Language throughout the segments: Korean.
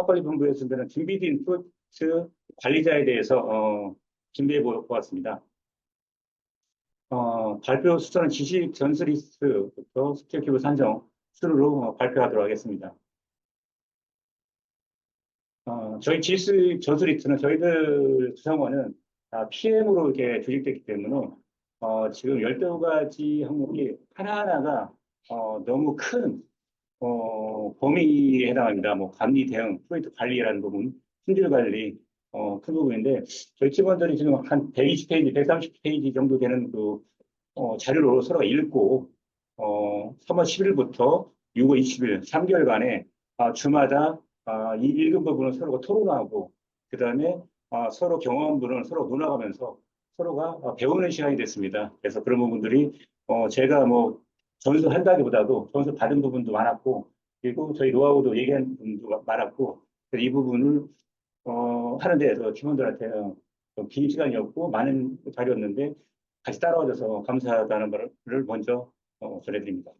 사업관리본부에서는 준비된 프로젝트 관리자에 대해서 어, 준비해 보- 보았습니다. 어, 발표 수서는 지식 전수 리스트부터 스킬 기부 산정 순으로 어, 발표하도록 하겠습니다. 어, 저희 지수 전수 리스트는 저희들 구성원은 다 PM으로 이렇게 조직됐기 때문에 어, 지금 12가지 항목이 하나하나가 어, 너무 큰 어, 범위에 해당합니다. 뭐 감리 대응, 프로젝트 관리라는 부분, 품질 관리, 어, 큰 부분인데 저희 팀원들이 지금 한 120페이지, 130페이지 정도 되는 그 어, 자료로 서로 읽고 어, 3월 10일부터 6월 20일 3개월간에 아, 주마다 아, 이 읽은 부분을 서로 토론하고 그 다음에 아, 서로 경험한 부분을 서로 논하면서 서로가 아, 배우는 시간이 됐습니다. 그래서 그런 부분들이 어, 제가 뭐 전수한다기보다도 전수 받은 부분도 많았고 그리고 저희 노하우도 얘기한 부분도 많았고 이 부분을 어, 하는 데에서 팀원들한테 좀긴 시간이었고 많은 자료였는데 같이 따라와줘서 감사하다는 말을 먼저 어, 전해드립니다.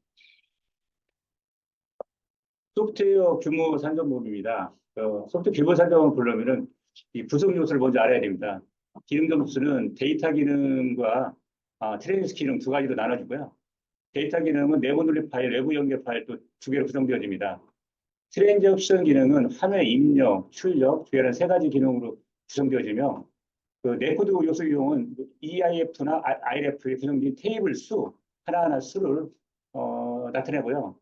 소프트웨어 규모 산정법입니다. 어, 소프트웨어 규모 산정을 보려면은 이 구성 요소를 먼저 알아야 됩니다. 기능 점수는 데이터 기능과 아, 트레이스 기능 두 가지로 나눠지고요. 데이터 기능은 내부 눌립 파일, 외부 연결 파일 또 두 개로 구성되어집니다. 트랜잭션 기능은 화면 입력, 출력, 주요한 세 가지 기능으로 구성되어지며 그 네코드 요소 이용은 EIF나 IRF에 구성된 테이블 수 하나하나 수를 어, 나타내고요.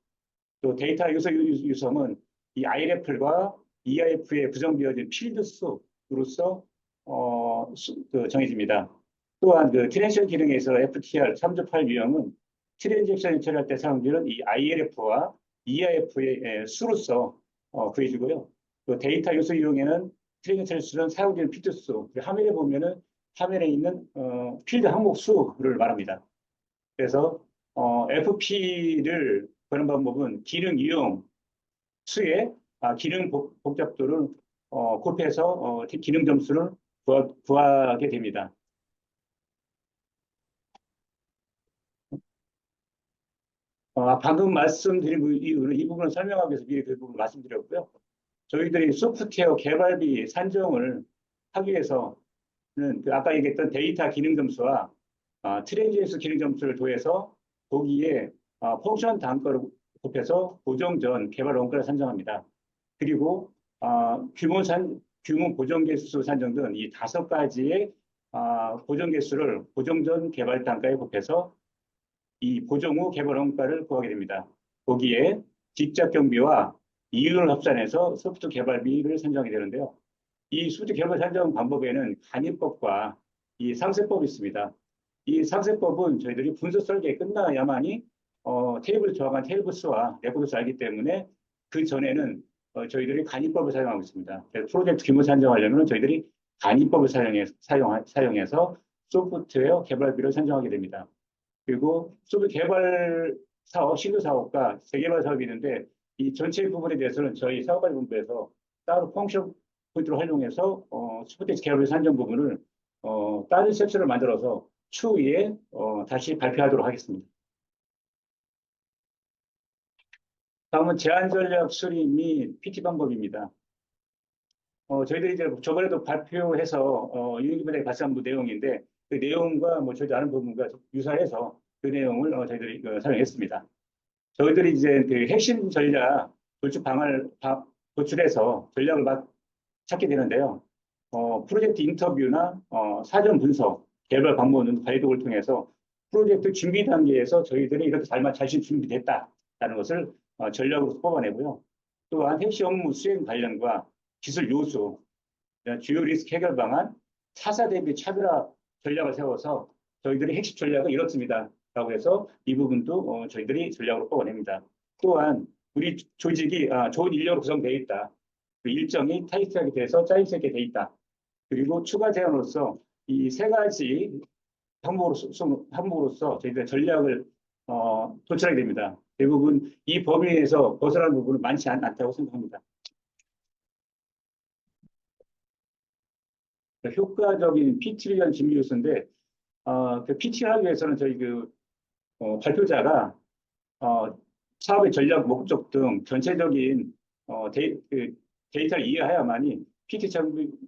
또 데이터 요소 유- 유성은 이 IRF과 EIF에 구성되어진 필드 수로서 어, 수- 그 정해집니다. 또한 그 트랜잭션 기능에서 FTR 3.8 유형은 트랜잭션을 처리할 때 사용되는 이 IRF와 EIF의 수로서 어, 구해지고요. 또 데이터 요소 이용에는 트랜잭션 수는 사용되는 필드 수, 그 화면에 보면은 화면에 있는 어, 필드 항목 수를 말합니다. 그래서 어, FP를 보는 방법은 기능 이용 수에 아, 기능 복, 복잡도를 어, 곱해서 어, 기능 점수를 구하, 구하게 됩니다. 어, 방금 말씀드린 부- 이유로 이 부분을 설명하기 위해서 미리 그 부분 말씀드렸고요. 저희들이 소프트웨어 개발비 산정을 하기 위해서는 그 아까 얘기했던 데이터 기능 점수와 아, 트렌지에서 기능 점수를 더해서 거기에 아, 펑션 단가를 곱해서 고정 전 개발 원가를 산정합니다. 그리고 아, 규모 산 규모 고정 개수 산정 등 이 다섯 가지의 아, 고정 개수를 고정 전 개발 단가에 곱해서 이 보정 후 개발 원가를 구하게 됩니다. 거기에 직접 경비와 이윤을 합산해서 소프트 개발비를 산정하게 되는데요. 이 소프트 개발 산정 방법에는 간이법과 이 상세법이 있습니다. 이 상세법은 저희들이 분수 설계 끝나야만이 어, 테이블 조합한 테이블 수와 레코드 수 알기 때문에 그 전에는 어, 저희들이 간이법을 사용하고 있습니다. 프로젝트 규모 산정하려면 저희들이 간이법을 사용해, 사용, 사용해서 소프트웨어 개발비를 산정하게 됩니다. 그리고 소프트 개발 사업, 신규 사업과 재개발 사업이 있는데 이 전체 부분에 대해서는 저희 사업관리본부에서 따로 펑션 포인트를 활용해서 어, 소프트 개발 산정 부분을 어, 다른 섹션을 만들어서 추후에 어, 다시 발표하도록 하겠습니다. 다음은 제한 전략 수립 및 PT 방법입니다. 어, 저희들이 이제 저번에도 발표해서 어, 유니기분에 발산부 내용인데 그 내용과 뭐 저희도 아는 부분과 유사해서 그 내용을 어, 저희들이 그, 사용했습니다. 저희들이 이제 그 핵심 전략 도출 방안을 바- 도출해서 전략을 막 찾게 되는데요. 어, 프로젝트 인터뷰나 어, 사전 분석, 개발 등 가이드를 통해서 프로젝트 준비 단계에서 저희들이 이렇게 잘, 자신 준비됐다라는 것을 어, 전략으로 뽑아내고요. 또한 핵심 업무 수행 관련과 기술 요소, 주요 리스크 해결 방안, 타사 대비 차별화 전략을 세워서 저희들이 핵심 전략은 이렇습니다. 라고 해서 이 부분도 어, 저희들이 전략으로 뽑아냅니다. 또한 우리 조직이 아, 좋은 인력으로 구성되어 있다. 그 일정이 타이트하게 돼서 짜임새 있게 되어 있다. 그리고 추가 제안으로서 이 세 가지 항목으로서, 항목으로서 저희들 전략을 어, 도출하게 됩니다. 대부분 이 범위에서 벗어나는 부분은 많지 않, 않다고 생각합니다. 효과적인 PT를 위한 준비 요소인데 어, 그 PT를 하기 위해서는 저희 그 어, 발표자가 어, 사업의 전략 목적 등 전체적인 어, 데, 그 데이터를 이해해야만이 PT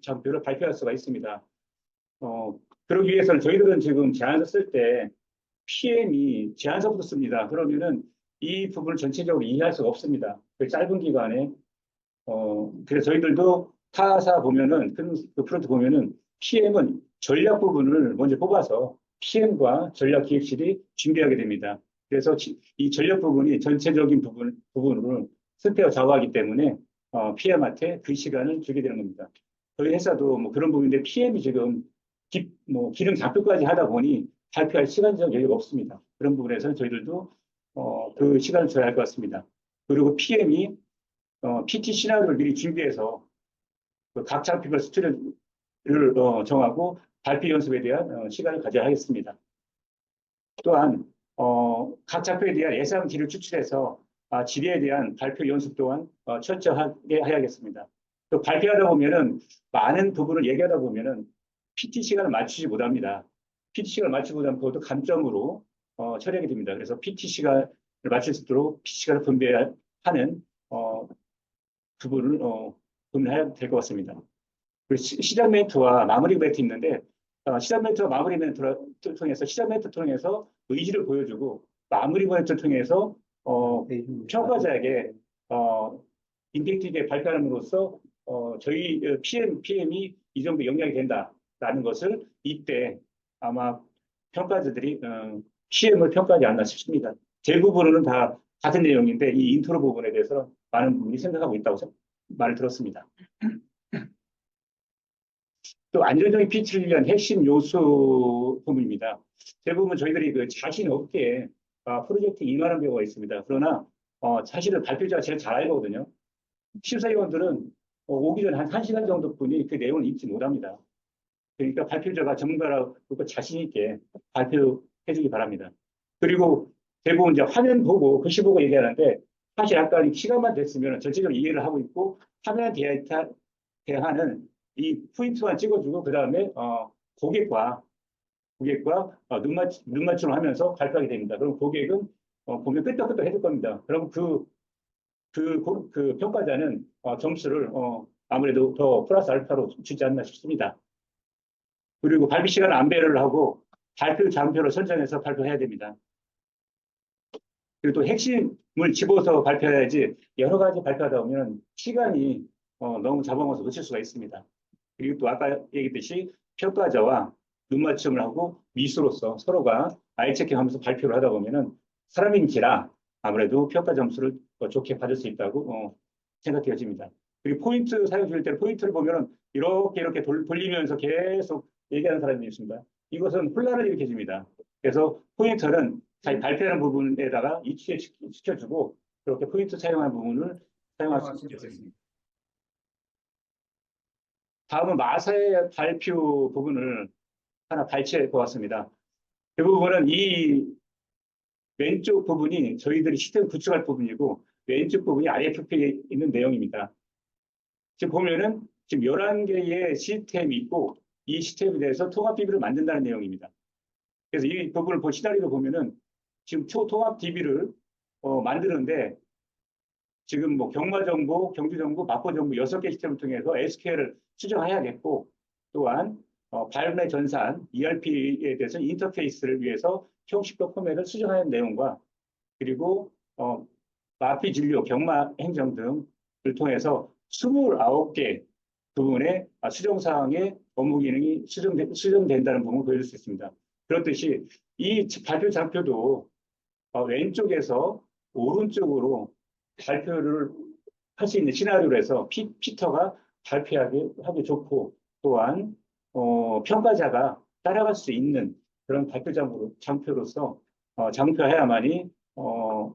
장표를 발표할 수가 있습니다. 어, 그러기 위해서는 저희들은 지금 제안서 쓸 때 PM이 제안서부터 씁니다. 그러면은 이 부분을 전체적으로 이해할 수가 없습니다. 그 짧은 기간에 어, 그래서 저희들도 타사 보면은 큰 그 프론트 보면은 PM은 전략 부분을 먼저 뽑아서 PM과 전략 기획실이 준비하게 됩니다. 그래서 지- 이 전략 부분이 전체적인 부분 부분을 스페어 좌우하기 때문에 어, PM한테 그 시간을 주게 되는 겁니다. 저희 회사도 뭐 그런 부분인데 PM이 지금 기, 뭐 기능 작표까지 하다 보니 발표할 시간적 여유가 없습니다. 그런 부분에서는 저희들도 어, 그 시간을 줘야 할 것 같습니다. 그리고 PM이 어, PT 시나리오를 미리 준비해서 그각 장표별 스토리를 어, 정하고 발표 연습에 대한 어, 시간을 가져야 하겠습니다. 또한 어, 각 장표에 대한 예상지를 추출해서 아, 지리에 대한 발표 연습 또한 어, 철저하게 해야겠습니다. 또 발표하다 보면은 많은 부분을 얘기하다 보면은 PT 시간을 맞추지 못합니다. PT 시간을 맞추지 못하면 그것도 감점으로 어, 처리하게 됩니다. 그래서 PT 시간을 맞출 수 있도록 PT 시간을 분배하는 어, 부분을 어, 분해야 될 것 같습니다. 그리고 시- 시작 멘트와 마무리 멘트 있는데 어, 시작 멘트와 마무리 멘트를 통해서 시작 멘트 통해서 의지를 보여주고 마무리 멘트를 통해서 어, 평가자에게 어, 임팩트 있게 발표함으로써 어, 저희 어, PM, PM이 이 정도 영향이 된다라는 것을 이때 아마 평가자들이 어, PM을 평가하지 않나 싶습니다. 대부분은 다 같은 내용인데 이 인트로 부분에 대해서 많은 분들이 생각하고 있다고 생- 말을 들었습니다. 또 안정적인 PT를 위한 핵심 요소 부분입니다. 대부분 저희들이 그 자신 없게 아, 프로젝트 임하는 경우가 있습니다. 그러나 어, 사실은 발표자가 제일 잘 알거든요. 심사위원들은 어, 오기 전에 한 1시간 정도뿐이 그 내용을 읽지 못합니다. 그러니까 발표자가 전문가라고 자신 있게 발표해 주기 바랍니다. 그리고 대부분 이제 화면 보고 글씨 보고 얘기하는데 사실 아까 이 시간만 됐으면 전체적으로 이해를 하고 있고 화면에 대하, 대하는 이 포인트만 찍어주고 그 다음에 어, 고객과 고객과 어, 눈, 맞, 눈 맞춤을 하면서 발표하게 됩니다. 그럼 고객은 어, 보면 끄떡끄떡 해줄 겁니다. 그럼 그, 그, 고- 그 평가자는 어, 점수를 어, 아무래도 더 플러스 알파로 주지 않나 싶습니다. 그리고 발표 시간 안배를 하고 발표 장표를 선정해서 발표해야 됩니다. 그리고 또 핵심을 집어서 발표해야지 여러 가지 발표하다 보면 시간이 어, 너무 잡아먹어서 놓칠 수가 있습니다. 그리고 또 아까 얘기했듯이 평가자와 눈 맞춤을 하고 미수로서 서로가 아이 체킹하면서 발표를 하다 보면은 사람인지라 아무래도 평가 점수를 더 좋게 받을 수 있다고 어, 생각되어집니다. 그리고 포인트 사용 중일 때 포인트를 보면은 이렇게 이렇게 돌, 돌리면서 계속 얘기하는 사람이 있습니다. 이것은 혼란을 일으켜줍니다. 그래서 포인트는 자기 발표하는 부분에다가 이치시켜주고 그렇게 포인트 사용하는 부분을 사용할 수 있습니다. 다음은 마사의 발표 부분을 하나 발췌할 것 같습니다. 그 부분은 이 왼쪽 부분이 저희들이 시스템 구축할 부분이고 왼쪽 부분이 IFP에 있는 내용입니다. 지금 보면은 지금 11개의 시스템이 있고 이 시스템에 대해서 통합 DB를 만든다는 내용입니다. 그래서 이 부분을 보 시나리오를 보면은 지금 초 통합 DB를 어, 만드는데 지금 뭐 경마정보, 경주정보, 마포정보 6개 시스템을 통해서 SQL을 수정해야겠고 또한 어, 발매 전산 ERP에 대해서 인터페이스를 위해서 형식과 포맷을 수정하는 내용과 그리고 어, 마피 진료, 경마 행정 등을 통해서 29개 부분의 아, 수정 사항의 업무 기능이 수정된, 수정된다는 부분을 보여줄 수 있습니다. 그렇듯이 이 발표 장표도 어, 왼쪽에서 오른쪽으로 발표를 할 수 있는 시나리오로 해서 피, 피터가 발표하기 하기 좋고 또한 어, 평가자가 따라갈 수 있는 그런 발표 장표로, 장표로서 어, 장표해야만이 어,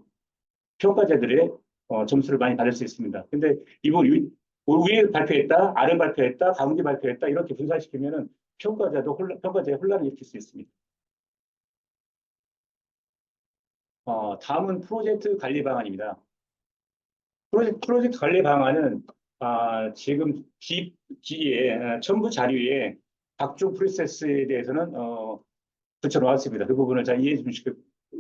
평가자들의 어, 점수를 많이 받을 수 있습니다. 근데 위, 위에 발표했다, 아래 발표했다, 가운데 발표했다 이렇게 분산시키면은 평가자도 혼란, 평가자의 혼란을 일으킬 수 있습니다. 어, 다음은 프로젝트 관리 방안입니다. 프로젝트, 프로젝트 관리 방안은 아, 지금 기, 기에 아, 자료에 각종 프로세스에 대해서는 어, 붙여놓았습니다. 그 부분을 잘 이해 좀 시켜,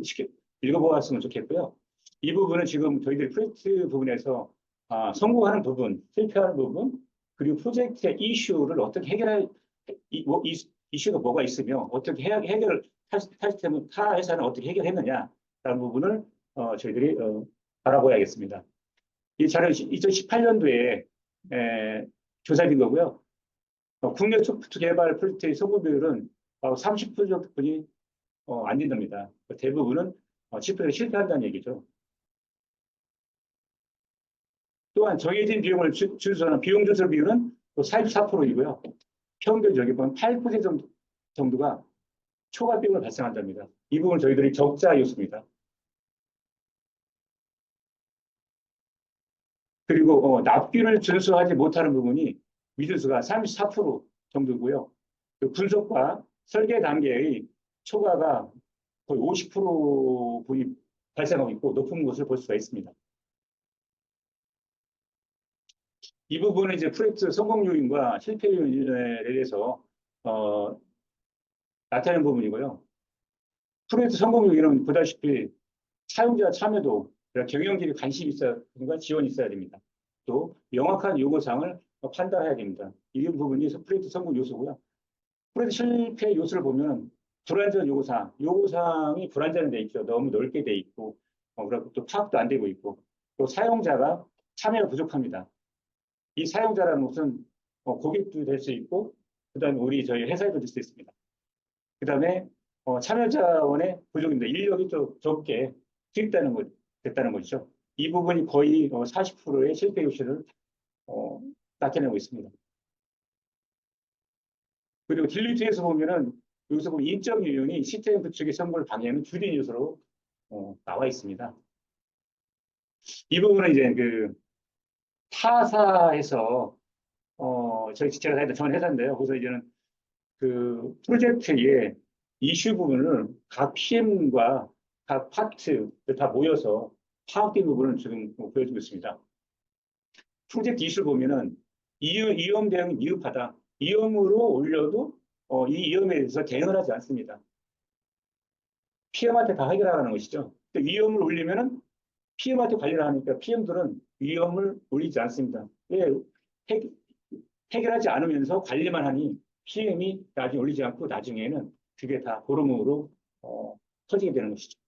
시켜, 읽어보았으면 좋겠고요. 이 부분은 지금 저희들이 프로젝트 부분에서 아, 성공하는 부분, 실패하는 부분, 그리고 프로젝트의 이슈를 어떻게 해결할, 이, 뭐, 이, 이슈가 뭐가 있으며 어떻게 해, 해결을 타, 타, 타 회사는 어떻게 해결했느냐 라는 부분을 어, 저희들이 어, 알아봐야겠습니다. 이 자료 2018년도에 에, 조사된 거고요. 어, 국내 소프트 개발 프로젝트의 성공 비율은 어, 30% 정도뿐이 어, 안 된답니다. 대부분은 어, 10% 실패한다는 얘기죠. 또한 정해진 비용을 주- 준수하는 비용 준수 비율은 또 44%이고요. 평균적인 건8% 정도, 정도가 초과 비용을 발생한답니다. 이 부분 저희들이 적자 요소입니다. 그리고 어, 납기를 준수하지 못하는 부분이 미준수가 34% 정도고요. 그 분석과 설계 단계의 초과가 거의 50% 분이 발생하고 있고 높은 것을 볼 수가 있습니다. 이 부분은 이제 프로젝트 성공 요인과 실패 요인에 대해서 어, 나타내는 부분이고요. 프로젝트 성공 요인은 보다시피 사용자 참여도, 그러니까 경영진이 관심이 있어야, 지원이 있어야 됩니다. 또 명확한 요구사항을 판단해야 됩니다. 이런 부분이 프로젝트 성공 요소고요. 프로젝트 실패 요소를 보면 불완전 요구사항, 요구사항이 불완전돼 있죠. 너무 넓게 돼 있고, 어, 그리고 또 파악도 안 되고 있고, 또 사용자가 참여가 부족합니다. 이 사용자라는 것은 어, 고객도 될 수 있고, 그 다음에 우리 저희 회사에도 될 수 있습니다. 그 다음에 어, 참여자원의 부족입니다. 인력이 좀 적게 투입되는 것, 됐다는 것이죠. 이 부분이 거의 어, 40%의 실패 요소를 어, 나타내고 있습니다. 그리고 딜리트에서 보면은 여기서 보면 인적 요인이 시스템 구축의 성공을 방해하는 주된 요소로 어, 나와 있습니다. 이 부분은 이제 그 타사에서 어, 저희 제가 다니던 전 회사인데요. 그래서 이제는 그 프로젝트의 이슈 부분을 각 PM과 각 파트를 다 모여서 파악된 부분을 지금 뭐 보여주고 있습니다. 프로젝트 이슈를 보면은 이음 대응이 미흡하다. 이음으로 올려도 어, 이 이음에 대해서 대응을 하지 않습니다. PM한테 다 해결하라는 것이죠. 위험을 올리면은 PM한테 관리를 하니까 PM들은 위험을 올리지 않습니다. 왜 해, 해결하지 않으면서 관리만 하니 PM이 나중에 올리지 않고 나중에는 그게 다 보름으로 어, 터지게 되는 것이죠.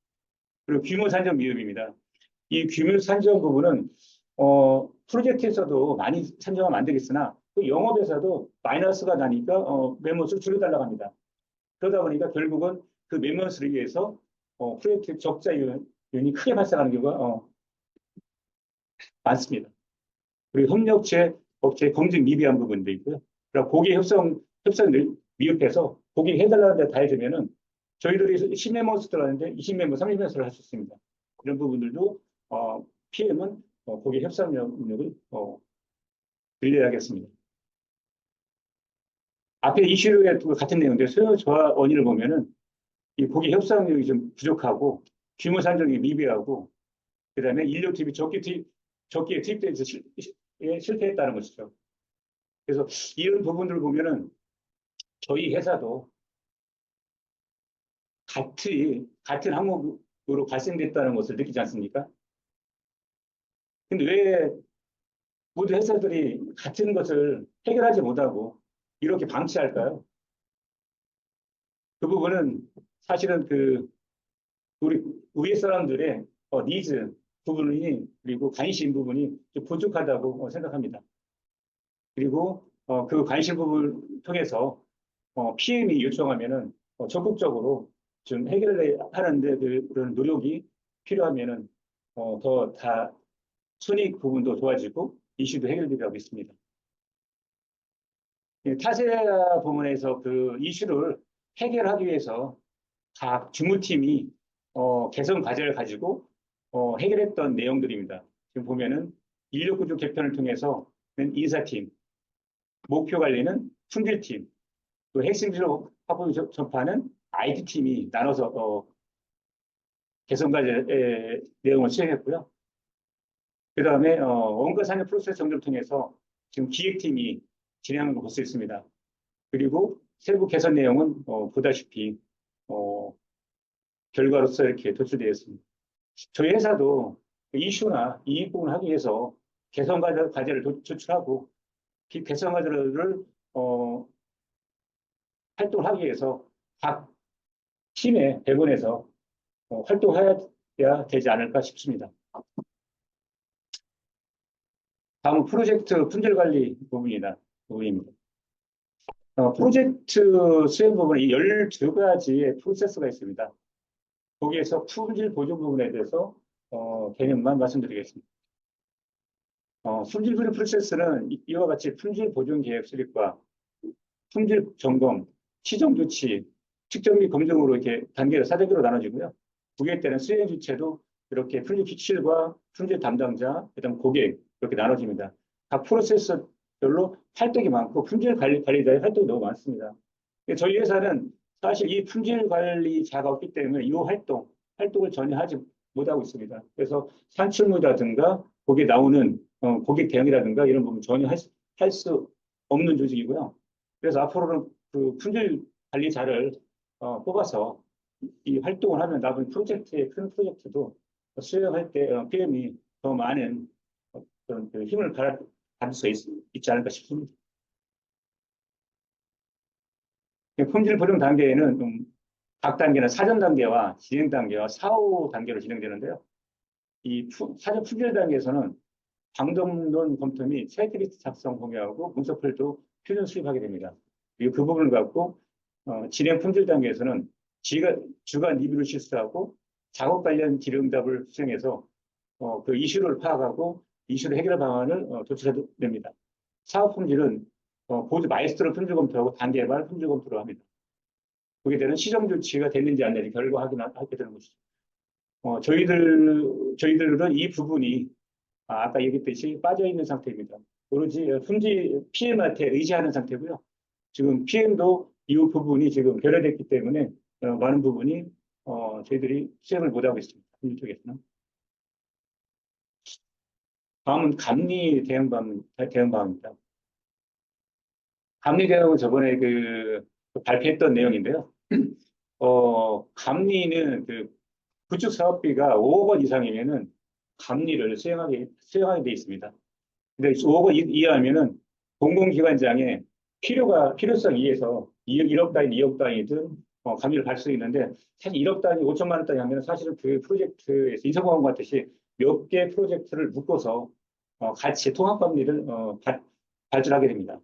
그리고 규모 산정 미흡입니다. 이 규모 산정 부분은 어, 프로젝트에서도 많이 산정하면 안 되겠으나 또 영업에서도 마이너스가 나니까 어, 매몰수를 줄여달라고 합니다. 그러다 보니까 결국은 그 매몰수를 위해서 어, 프로젝트 적자 요인이 크게 발생하는 경우가 어, 많습니다. 그리고 협력체, 업체 검증 미비한 부분도 있고요. 그리고 고객 협상, 협상을 미흡해서 고객이 해달라는 데 다 해주면은 저희들이 10매몰수 들어가는데 20매몰, 30매몰수를 할 수 있습니다. 이런 부분들도 어, PM은 어, 고객 협상 능력을 어, 늘려야겠습니다. 앞에 이슈에 같은 내용인데 소요 저하 원인을 보면은 이 고객 협상력이 좀 부족하고 규모 산정이 미비하고 그다음에 인력 투입이 적게 투입 적게 투입돼서 실, 예, 실패했다는 것이죠. 그래서 이런 부분들을 보면은 저희 회사도 같이 같은 항목으로 발생됐다는 것을 느끼지 않습니까? 근데 왜 모든 회사들이 같은 것을 해결하지 못하고 이렇게 방치할까요? 그 부분은 사실은 그 우리 위에 사람들의 어, 니즈 부분이 그리고 관심 부분이 좀 부족하다고 어, 생각합니다. 그리고 어, 그 관심 부분을 통해서 어, PM이 요청하면은 어, 적극적으로 좀 해결하는데 그, 그런 노력이 필요하면은 어, 더다 손익 부분도 좋아지고 이슈도 해결되고 있습니다. 예, 타세 부문에서 그 이슈를 해결하기 위해서 각 주무팀이 어, 개선 과제를 가지고 어, 해결했던 내용들입니다. 지금 보면은 인력 구조 개편을 통해서는 인사팀, 목표 관리는 품질팀, 또 핵심 지로 화분 전파는 IT팀이 나눠서 어, 개선 과제 내용을 수행했고요. 그 다음에 어, 원가 산업 프로세스 정리를 통해서 지금 기획팀이 진행하는 걸 볼 수 있습니다. 그리고 세부 개선 내용은 어, 보다시피 어, 결과로서 이렇게 도출되어 있습니다. 저희 회사도 이슈나 이익 부분을 하기 위해서 개선 과제- 과제를 도- 제출하고 그 개선 과제를 어, 활동하기 위해서 각 팀에 배분해서 어, 활동해야 되지 않을까 싶습니다. 다음은 프로젝트 품질 관리 부분이다. 부분입니다. 어, 프로젝트 수행 부분에 12가지의 프로세스가 있습니다. 거기에서 품질 보존 부분에 대해서 어, 개념만 말씀드리겠습니다. 어, 품질 보존 프로세스는 이- 이와 같이 품질 보존 계획 수립과 품질 점검, 시정 조치, 측정 및 검증으로 이렇게 단계로 사대기로 나눠지고요. 고객 때는 수행 주체도 이렇게 품질 기출과 품질 담당자, 그다음 고객 이렇게 나눠집니다. 각 프로세스별로 활동이 많고 품질 관리 관리자의 활동이 너무 많습니다. 저희 회사는 사실 이 품질 관리자가 없기 때문에 이 활동, 활동을 전혀 하지 못하고 있습니다. 그래서 산출물이라든가 거기에 나오는 어, 고객 대응이라든가 이런 부분 전혀 할수 없는 조직이고요. 그래서 앞으로는 그 품질 관리자를 어, 뽑아서 이 활동을 하면 나중에 프로젝트의 큰 프로젝트도 수행할 때 어, PM이 더 많은 어떤 그 힘을 받- 받을 수 있, 있지 않을까 싶습니다. 품질 보정 단계에는 좀 각 단계는 사전 단계와 진행 단계와 사후 단계로 진행되는데요. 이 푸- 사전 품질 단계에서는 방법론 검토 및 체크리스트 작성 공유하고 문서풀도 표준 수립하게 됩니다. 그리고 그 부분을 갖고 어, 진행 품질 단계에서는 지가, 주간 리뷰를 실시하고 작업 관련 질의응답을 수행해서 어, 그 이슈를 파악하고 이슈를 해결 방안을 어, 도출해야 됩니다. 사업 품질은 어, 보조 마이스터로 품질 검토하고 단계별 품질 검토를 합니다. 그게 되는 시정 조치가 됐는지 안 됐는지 결과 확인하게 되는 것이죠. 어, 저희들, 저희들은 이 부분이 아, 아까 얘기했듯이 빠져 있는 상태입니다. 오로지 품질 PM한테 의지하는 상태고요. 지금 PM도 이 부분이 지금 결여됐기 때문에 어, 많은 부분이 어, 저희들이 수행을 못하고 있습니다. 이쪽에서는. 다음은 감리 대응 방, 대응 방입니다. 감리 대응은 저번에 그 발표했던 내용인데요. 어, 감리는 그 구축 사업비가 5억 원 이상이면은 감리를 수행하게, 수행하게 돼 있습니다. 근데 5억 원 이- 이하면은 공공기관장에 필요가, 필요성 2억, 1억 단위, 2억 단위든 어, 감리를 받을 수 있는데 사실 1억 단위, 5천만 원 단위 하면 사실은 그 프로젝트에서 인성공학 같듯이 몇 개 프로젝트를 묶어서 어, 같이 통합 감리를 어, 발, 발전하게 됩니다.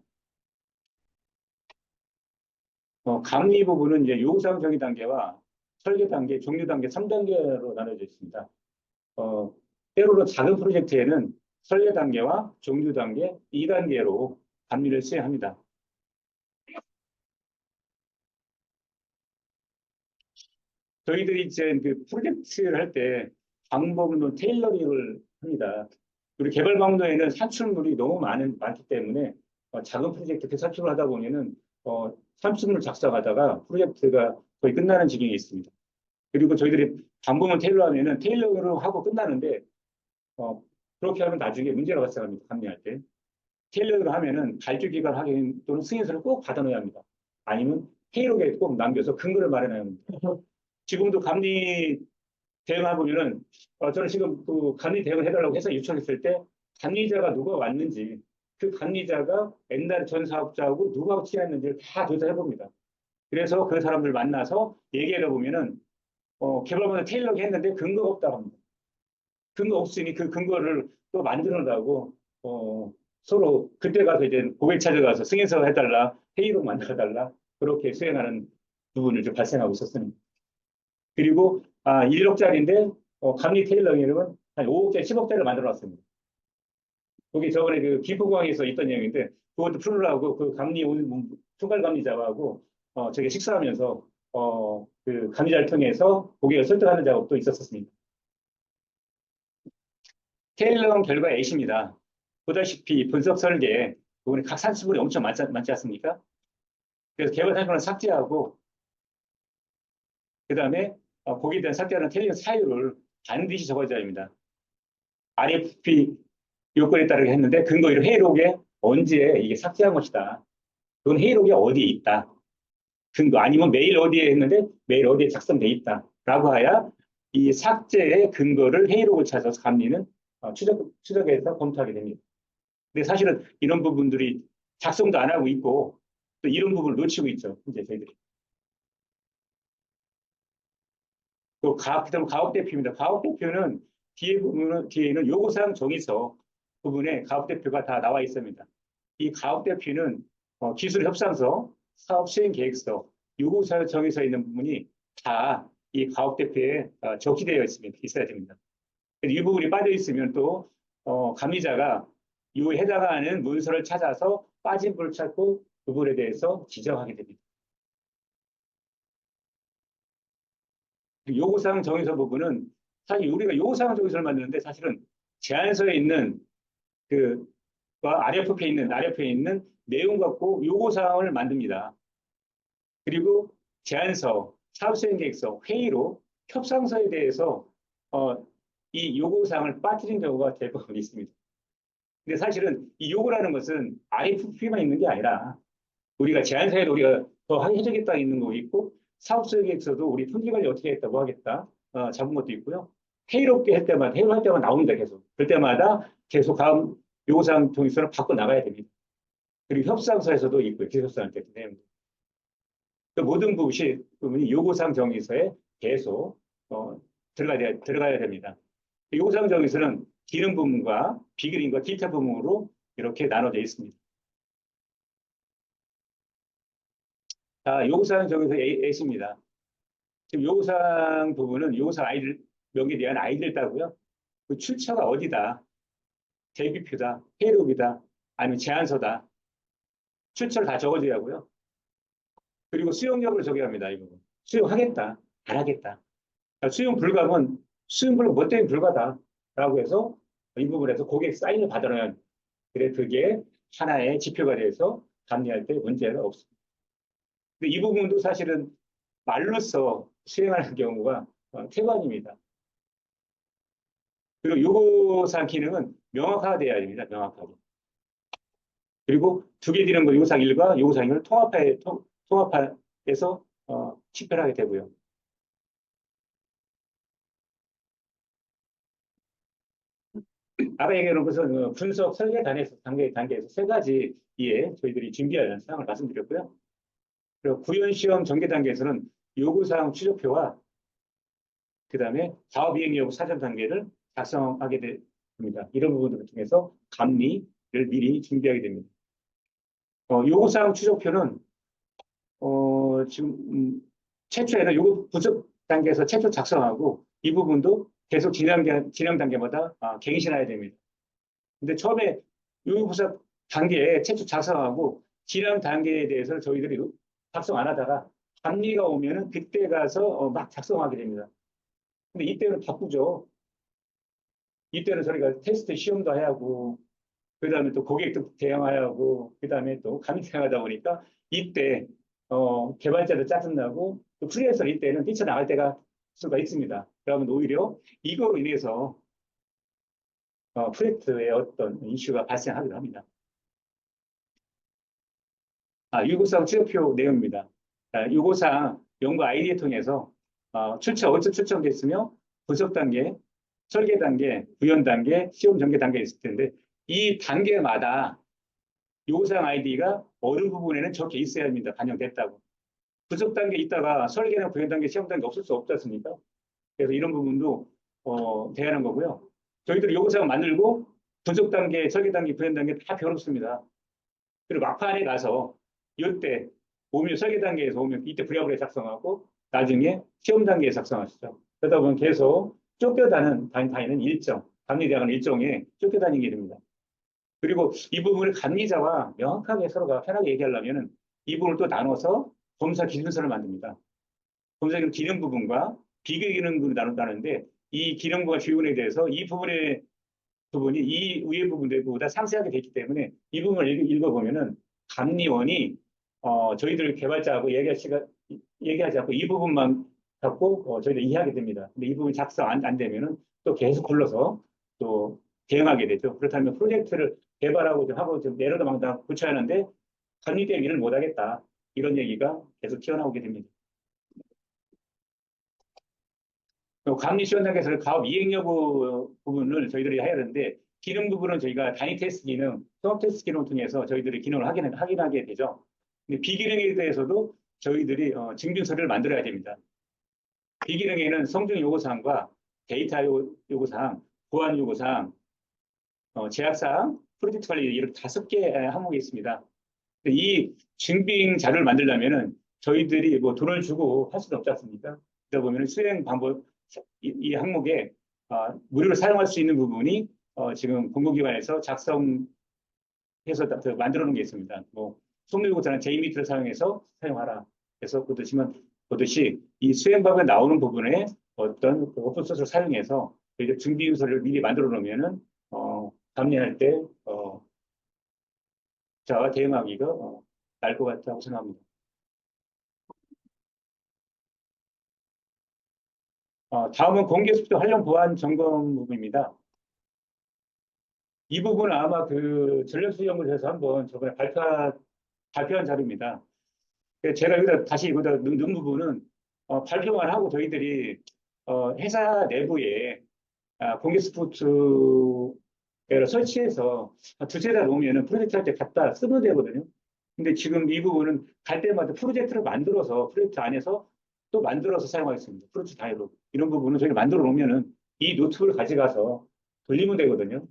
어, 감리 부분은 이제 요구사항 정의 단계와 설계 단계, 종료 단계 3단계로 나눠져 있습니다. 어, 때로는 작은 프로젝트에는 설계 단계와 종료 단계 2단계로 감리를 수행합니다. 저희들이 이제 그 프로젝트를 할 때 방법론 테일러링을 합니다. 우리 개발 방도에는 산출물이 너무 많은, 많기 때문에 어, 작은 프로젝트 그 산출을 하다 보면은 어, 산출물 작성하다가 프로젝트가 거의 끝나는 지경에 있습니다. 그리고 저희들이 방법론 테일러 하면은 테일러로 하고 끝나는데 어, 그렇게 하면 나중에 문제가 발생합니다. 감리할 때. 테일러로 하면은 발주 기관 확인 또는 승인서를 꼭 받아놓아야 합니다. 아니면 회의록에 꼭 남겨서 근거를 마련해야 합니다. 지금도 감리 대응하고 보면은 어, 저는 지금 그 감리 대응을 해달라고 해서 요청했을 때 감리자가 누가 왔는지 그 감리자가 옛날 전 사업자하고 누가 친했는지를 다 조사해 봅니다. 그래서 그 사람들 만나서 얘기해 보면은 어, 개발만을 테일러게 했는데 근거가 없다고 합니다. 근거 없으니 그 근거를 또 만들어라고 어, 서로 그때 가서 이제 고객 찾아가서 승인서 해달라 회의록 만들어달라 그렇게 수행하는 부분을 좀 발생하고 있었습니다. 그리고 아 1억짜리인데 어, 감리 테일러링은 한 5억짜리, 10억짜리를 만들어 놨습니다. 거기 저번에 그 김포공항에서 있던 내용인데 그것도 풀으려고 그 감리 총괄 감리자하고 어, 저기 식사하면서 어, 그 감리자를 통해서 고객을 설득하는 작업도 있었습니다. 테일러 결과 A입니다. 보다시피 분석 설계 부분에 각 산수물이 엄청 많지, 많지 않습니까? 그래서 개발 산수물을 삭제하고 그 다음에 어, 거기에 대한 삭제하는 테일러 사유를 반드시 적어줘야 합니다. RFP 요건에 따르게 했는데 근거로 회의록에 언제 이게 삭제한 것이다. 그건 회의록에 어디에 있다. 근거 아니면 메일 어디에 했는데 메일 어디에 작성돼 있다. 라고 하야 이 삭제의 근거를 회의록을 찾아서 감리는 어, 추적, 추적해서 검토하게 됩니다. 근데 사실은 이런 부분들이 작성도 안 하고 있고 또 이런 부분을 놓치고 있죠. 이제 저희들이. 또 가업, 그다음 가업 대표입니다. 가업 대표는 뒤에 부분은, 뒤에는 요구사항 정의서 부분에 가업 대표가 다 나와 있습니다. 이 가업 대표는 어, 기술 협상서, 사업 시행 계획서, 요구사항 정의서 있는 부분이 다 이 가업 대표에 어, 적시되어 있습니다. 있어야 됩니다. 이 부분이 빠져 있으면 또 어, 감리자가 이 해당하는 문서를 찾아서 빠진 부분을 찾고 그 부분에 대해서 지적하게 됩니다. 요구사항 정의서 부분은 사실 우리가 요구사항 정의서를 만드는데 사실은 제안서에 있는 그 RFP에 있는 RFP에 있는 내용 갖고 요구사항을 만듭니다. 그리고 제안서, 사업수행계획서, 회의로 협상서에 대해서 어, 이 요구사항을 빠뜨린 경우가 대부분 있습니다. 근데 사실은 이 요구라는 것은 RFP만 있는 게 아니라 우리가 제안서에도 우리가 더 해주겠다 있는 거 있고 사업수행계획서도 우리 통지관리 어떻게 했다고 하겠다 어, 잡은 것도 있고요. 회의롭게 할 때마다 회의할 때마다 나옵니다 계속. 그럴 때마다 계속 다음 요구사항 동의서를 바꿔 나가야 됩니다. 그리고 협상서에서도 있고요. 때도 내용도. 그 모든 부분이, 요구사항 정의서에 계속 어, 들어가야, 들어가야 됩니다. 요구사항 정의서는 기능 부분과 비기능과 기타 부분으로 이렇게 나눠져 있습니다. 자, 요구사항 정의서 A, A입니다. 지금 요구사항 부분은 요구사항 아이들, 명에 대한 아이들 따고요. 그 출처가 어디다, 대비표다, 회록이다, 아니면 제안서다. 출처를 다 적어줘야 하고요. 그리고 수용 여부를 적어야 합니다. 이 부분. 수용하겠다, 안 하겠다. 수용 불가면 수용 불가 뭐 때문에 불가다. 라고 해서 이 부분에서 고객 사인을 받아놓으면 그래 그게 하나의 지표가 돼서 감리할 때 문제가 없습니다. 근데 이 부분도 사실은 말로써 수행하는 경우가 어, 태반입니다. 그리고 요구사항 기능은 명확화되어야 됩니다. 명확하게. 그리고 두 개 되는 거 요구사항 1과 요구사항 1을 통합해, 통, 통합해서 어, 집필하게 되고요. 아까 얘기한 것은 어, 분석 설계 단계에서, 단계, 단계에서 세 가지 에 저희들이 준비하는 사항을 말씀드렸고요. 그리고 구현 시험 전개 단계에서는 요구사항 추적표와 그 다음에 사업 이행 여부 사전 단계를 작성하게 됩니다. 이런 부분들을 통해서 감리를 미리 준비하게 됩니다. 어, 요구사항 추적표는 어, 지금 음, 최초에는 요구 부족 단계에서 최초 작성하고 이 부분도 계속 진행, 진행 단계마다 아, 갱신해야 됩니다. 근데 처음에 요구부사 단계에 최초 작성하고 진행 단계에 대해서 저희들이 작성 안 하다가 감리가 오면은 그때 가서 어, 막 작성하게 됩니다. 근데 이때는 바쁘죠. 이때는 저희가 테스트 시험도 해야 하고 그 다음에 또 고객도 대응해야 하고 그 다음에 또 감리하다 보니까 이때 어, 개발자도 짜증나고 또 프리랜서 이때는 뛰쳐나갈 때가 수가 있습니다. 그러면 오히려 이거로 인해서 어, 프로젝트에 어떤 이슈가 발생하기도 합니다. 아, 유구상 취업표 내용입니다. 아, 유구상 연구 아이디에 통해서 어, 출처, 어디서 출처됐으며 분석 단계, 설계 단계, 구현 단계, 시험 전개 단계 있을 텐데 이 단계마다 요구사항 아이디가 어느 부분에는 적혀 있어야 합니다. 반영됐다고. 분석 단계 있다가 설계나 구현 단계, 시험 단계 없을 수 없지 않습니까? 그래서 이런 부분도 어, 대하는 거고요. 저희들이 요구사항 만들고 분석 단계, 설계 단계, 구현 단계 다 배워놓습니다. 그리고 막판에 가서 이때 오면 설계 단계에서 오면 이때 브리아브에 작성하고 나중에 시험 단계에 작성하시죠. 그러다 보면 계속 쫓겨다는 다니는 일정, 감리대학은 일종의 쫓겨다니게 됩니다. 그리고 이 부분을 감리자와 명확하게 서로가 편하게 얘기하려면 이 부분을 또 나눠서 검사 기준서를 만듭니다. 검사 기능 부분과 비기능 부분을 나눈다는데 이 기능과 주요에 대해서 이 부분의 부분이 이 위의 부분들보다 상세하게 되기 때문에 이 부분을 읽, 어보면은 감리원이 어, 저희들 개발자하고 얘기하시가, 얘기하지 않고 이 부분만 갖고 어, 저희들 이해하게 됩니다. 근데 이 부분 작성 안, 안 되면은 또 계속 굴러서 또 대응하게 되죠. 그렇다면 프로젝트를 개발하고 좀 하고 좀 내려도 막다 붙여야 하는데 때문에 일을 못하겠다. 이런 얘기가 계속 튀어나오게 됩니다. 또 감리 시험 단계에서 가업 이행 여부 부분을 저희들이 해야 되는데 기능 부분은 저희가 단위 테스트 기능, 통합 테스트 기능을 통해서 저희들이 기능을 확인, 확인하게 되죠. 비기능에 대해서도 저희들이 어, 증빙서류를 만들어야 됩니다. 비기능에는 성중 요구사항과 데이터 요- 요구사항, 보안 요구사항, 어, 제약사항, 프로젝트 관리 이렇게 다섯 개 항목이 있습니다. 이 증빙 자료를 만들려면은 저희들이 뭐 돈을 주고 할 수는 없지 않습니까? 그러다 보면 수행 방법 이, 이 항목에 어, 무료로 사용할 수 있는 부분이 어, 지금 공공기관에서 작성해서 만들어 놓은 게 있습니다. 뭐 속물요구사는 JMeter를 사용해서 사용하라. 그래서 보듯이면 보듯이 이 수행법에 나오는 부분에 어떤 그 오픈소스를 사용해서 저희가 증빙서를 미리 만들어 놓으면은 어, 감리할 때 어, 자가 대응하기가 어, 나을 것 같다고 생각합니다. 어, 다음은 공개수표 활용 보안 점검 부분입니다. 이 부분은 아마 그 전력수연구소에서 한번 저번에 발표, 발표한 자료입니다. 그래서 제가 여기다 다시 여기다 넣은, 부분은 어, 발표만 하고 저희들이 어, 회사 내부에 아, 공개 스포츠를 설치해서 두세 달 오면은 프로젝트 할 때 갖다 쓰면 되거든요. 근데 지금 이 부분은 갈 때마다 프로젝트를 만들어서 프로젝트 안에서 또 만들어서 사용하겠습니다. 프로젝트 단위로. 이런 부분은 저희가 만들어 놓으면은 이 노트북을 가져가서 돌리면 되거든요.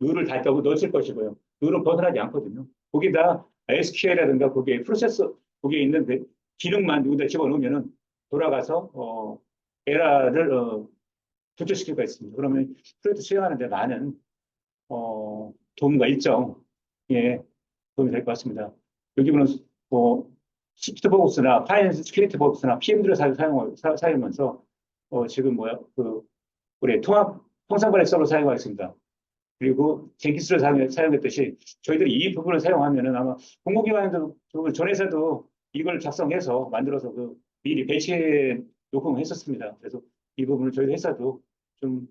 룰을 다 넣고 넣을 것이고요. 룰은 벗어나지 않거든요. 거기다 SQL이라든가 거기에 프로세서 거기에 있는 그 기능만 여기다 집어넣으면은 돌아가서 어, 에러를 어, 조절시킬 수가 있습니다. 그러면 프로젝트 수행하는데 많은 어, 도움과 일정 예, 도움이 될 것 같습니다. 여기 보면 뭐 시프트복스나 파이낸스 스크립트복스나 PM들을 사용, 사, 사용하면서 어, 지금 뭐야 그 우리 통합 통상관리 서버를 사용하고 있습니다. 그리고 젠키스를 사용, 사용 했듯이 저희들이 이 부분을 사용하면은 아마 공공기관에도 그 전에서도 이걸 작성해서 만들어서 그 미리 배치해 놓고 했었습니다. 그래서 이 부분을 저희 회사도 좀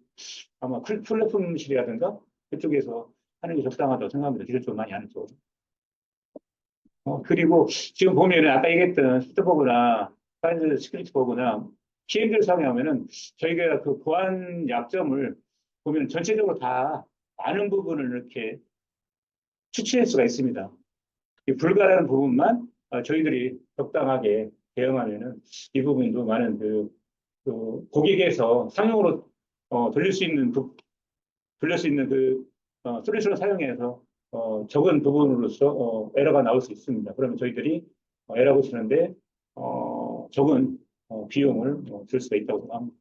아마 플- 플랫폼실이라든가 그쪽에서 하는 게 적당하다고 생각합니다. 기술 좀 많이 하는 쪽. 어, 그리고 지금 보면은 아까 얘기했던 스토버그나 파인드 스크립트 버그나 PM들을 사용하면은 저희가 그 보안 약점을 보면 전체적으로 다 많은 부분을 이렇게 추출할 수가 있습니다. 이 불가능한 부분만 어, 저희들이 적당하게 대응하면은 이 부분도 많은 그, 그 고객에서 상용으로 어, 돌릴 수 있는 부, 돌릴 수 있는 그 어, 솔루션을 사용해서 어, 적은 부분으로서 어, 에러가 나올 수 있습니다. 그러면 저희들이 어, 에러 고치는데 어, 적은 어, 비용을 어, 들 수가 있다고 생각합니다.